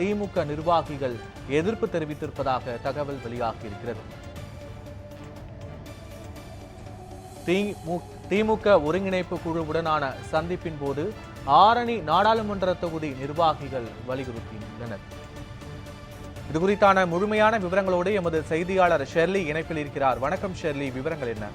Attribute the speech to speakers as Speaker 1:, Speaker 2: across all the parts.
Speaker 1: திமுக நிர்வாகிகள் எதிர்ப்பு தெரிவித்திருப்பதாக தகவல் வெளியாகியிருக்கிறது. திமுக ஒருங்கிணைப்பு குழுவுடனான சந்திப்பின் போது ஆரணி நாடாளுமன்ற தொகுதி நிர்வாகிகள் வலியுறுத்தியுள்ளனர். இது குறித்தான முழுமையான விவரங்களோடு எமது செய்தியாளர் ஷெர்லி இணைப்பில் இருக்கிறார். வணக்கம் ஷெர்லி விவரங்கள் என்ன?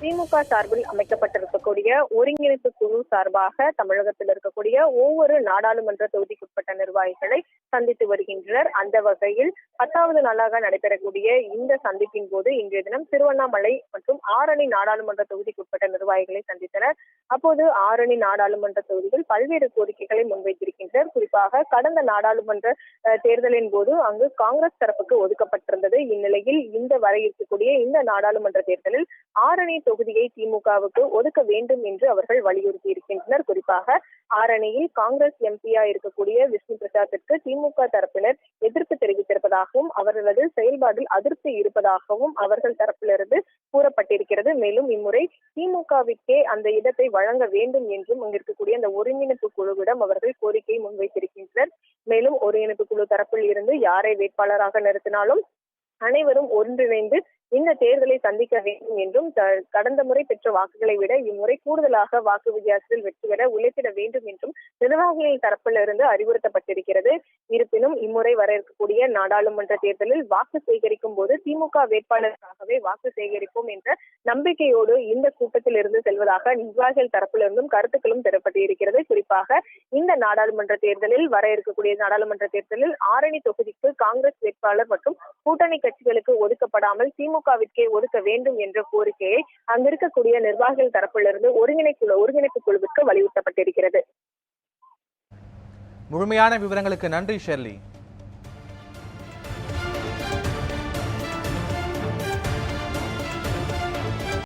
Speaker 2: திமுக சார்பில் அமைக்கப்பட்டிருக்கக்கூடிய ஒருங்கிணைப்பு குழு சார்பாக தமிழகத்தில் இருக்கக்கூடிய ஒவ்வொரு நாடாளுமன்ற தொகுதிக்குட்பட்ட நிர்வாகிகளை சந்தித்து வருகின்றனர். அந்த வகையில் பத்தாவது நாளாக நடைபெறக்கூடிய இந்த சந்திப்பின் போது இன்றைய தினம் திருவண்ணாமலை மற்றும் ஆரணி நாடாளுமன்ற தொகுதிக்குட்பட்ட நிர்வாகிகளை சந்தித்தனர். அப்போது ஆரணி நாடாளுமன்ற தொகுதியில் பல்வேறு கோரிக்கைகளை முன்வைத்திருக்கின்றனர். குறிப்பாக கடந்த நாடாளுமன்ற தேர்தலின் போது அங்கு காங்கிரஸ் தரப்புக்கு ஒதுக்கப்பட்டிருந்தது. இந்நிலையில் இந்த வர இருக்கக்கூடிய இந்த நாடாளுமன்ற தேர்தலில் ஆரணி தொகுதியை திமுகவுக்கு ஒதுக்க வேண்டும் என்று அவர்கள் வலியுறுத்தி இருக்கின்றனர் குறிப்பாக ஆரணியில் காங்கிரஸ் எம்பியா இருக்கக்கூடிய விஷ்ணு திமுக தரப்பினர் எதிர்ப்பு தெரிவித்திருப்பதாகவும் அவர்களது செயல்பாட்டில் அதிருப்தி இருப்பதாகவும் அவர்கள் தரப்பிலிருந்து கூறப்பட்டிருக்கிறது. மேலும் இம்முறை திமுகவிற்கே அந்த இடத்தை வழங்க வேண்டும் என்றும் அங்கிருக்கக்கூடிய அந்த ஒருங்கிணைப்பு குழுவிடம் அவர்கள் கோரிக்கையை முன்வைத்திருக்கின்றனர். மேலும் ஒருங்கிணைப்பு குழு தரப்பில் இருந்து யாரை வேட்பாளராக நிறுத்தினாலும் அனைவரும் ஒன்றிணைந்து இந்த தேர்தலை சந்திக்க வேண்டும் என்றும் கடந்த முறை பெற்ற வாக்குகளை விட இம்முறை கூடுதலாக வாக்கு வித்தியாசத்தில் வெற்றி பெற உழைத்திட வேண்டும் என்றும் நிர்வாகிகள் தரப்பிலிருந்து அறிவுறுத்தப்பட்டிருக்கிறது. இருப்பினும் இம்முறை வர இருக்கக்கூடிய நாடாளுமன்ற தேர்தலில் வாக்கு சேகரிக்கும் போது திமுக வேட்பாளருக்காகவே வாக்கு சேகரிப்போம் என்ற நம்பிக்கையோடு இந்த கூட்டத்தில் இருந்து செல்வதாக நிர்வாகிகள் தரப்பிலிருந்தும் கருத்துக்களும் பெறப்பட்டிருக்கிறது. குறிப்பாக இந்த நாடாளுமன்ற தேர்தலில் வர இருக்கக்கூடிய நாடாளுமன்ற தேர்தலில் ஆரணி தொகுதிக்கு காங்கிரஸ் வேட்பாளர் மற்றும் கூட்டணி கட்சிகளுக்கு ஒதுக்கப்படாமல் திமுக திமுகவிற்கே ஒதுக்க வேண்டும் என்ற கோரிக்கையை அங்க இருக்கக்கூடிய நிர்வாகிகள் தரப்பிலிருந்து ஒருங்கிணைப்பு ஒருங்கிணைப்பு குழுவிற்கு வலியுறுத்தப்பட்டிருக்கிறது.
Speaker 1: முழுமையான விவரங்களுக்கு நன்றி ஷெர்லி.